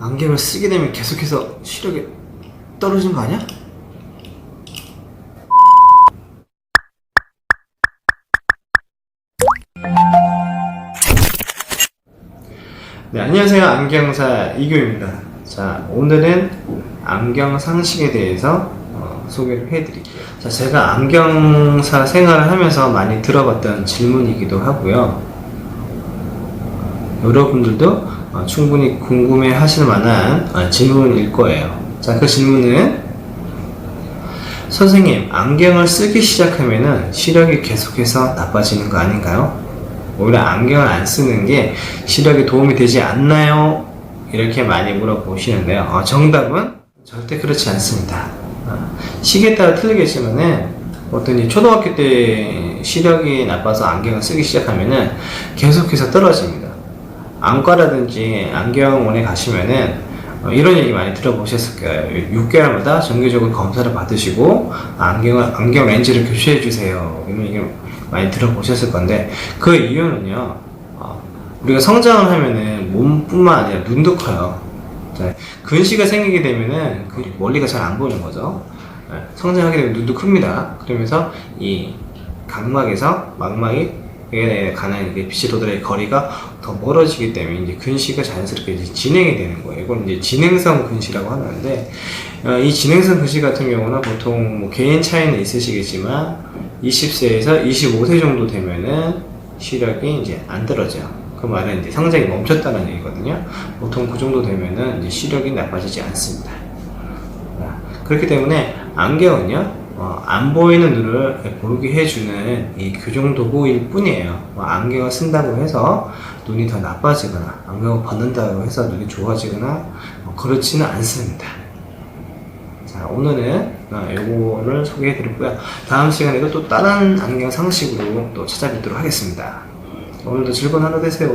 안경을 쓰게 되면 계속해서 시력이 떨어지는 거 아니야? 네, 안녕하세요. 안경사 이교입니다. 자, 오늘은 안경 상식에 대해서 어, 소개를 해드릴게요. 자, 제가 안경사 생활을 하면서 많이 들어봤던 질문이기도 하고요. 여러분들도 어, 충분히 궁금해 하실 만한 어, 질문일 거예요. 자, 그 질문은 선생님, 안경을 쓰기 시작하면은 시력이 계속해서 나빠지는 거 아닌가요? 오히려 안경을 안 쓰는 게 시력에 도움이 되지 않나요? 이렇게 많이 물어보시는데요. 어, 정답은 절대 그렇지 않습니다. 어, 시기에 따라 틀리겠지만은 어떤 이 초등학교 때 시력이 나빠서 안경을 쓰기 시작하면은 계속해서 떨어집니다. 안과라든지 안경원에 가시면은 어, 이런 얘기 많이 들어보셨을 거예요. 6개월마다 정기적으로 검사를 받으시고 안경을 안경 렌즈를 교체해 주세요. 이런 얘기 많이 들어보셨을 건데 그 이유는요. 어, 우리가 성장을 하면은 몸뿐만 아니라 눈도 커요. 자, 근시가 생기게 되면은 그 멀리가 잘 안 보이는 거죠. 네, 성장하게 되면 눈도 큽니다. 그러면서 이 각막에서 망막이 에 가는 이제 빛으로들의 거리가 더 멀어지기 때문에 이제 근시가 자연스럽게 이제 진행이 되는 거예요. 이건 이제 진행성 근시라고 하는데 어, 이 진행성 근시 같은 경우는 보통 뭐 개인 차이는 있으시겠지만 20세에서 25세 정도 되면은 시력이 이제 안 떨어져요. 그 말은 이제 성장이 멈췄다는 얘기거든요. 보통 그 정도 되면은 시력이 나빠지지 않습니다. 아, 그렇기 때문에 안경은요, 어, 안 보이는 눈을 보게 해주는 이 교정 도구일 뿐이에요. 뭐 안경을 쓴다고 해서 눈이 더 나빠지거나, 안경을 벗는다고 해서 눈이 좋아지거나, 어, 그렇지는 않습니다. 자, 오늘은 어, 요거를 소개해 드렸고요. 다음 시간에도 또 다른 안경 상식으로 또 찾아뵙도록 하겠습니다. 오늘도 즐거운 하루 되세요.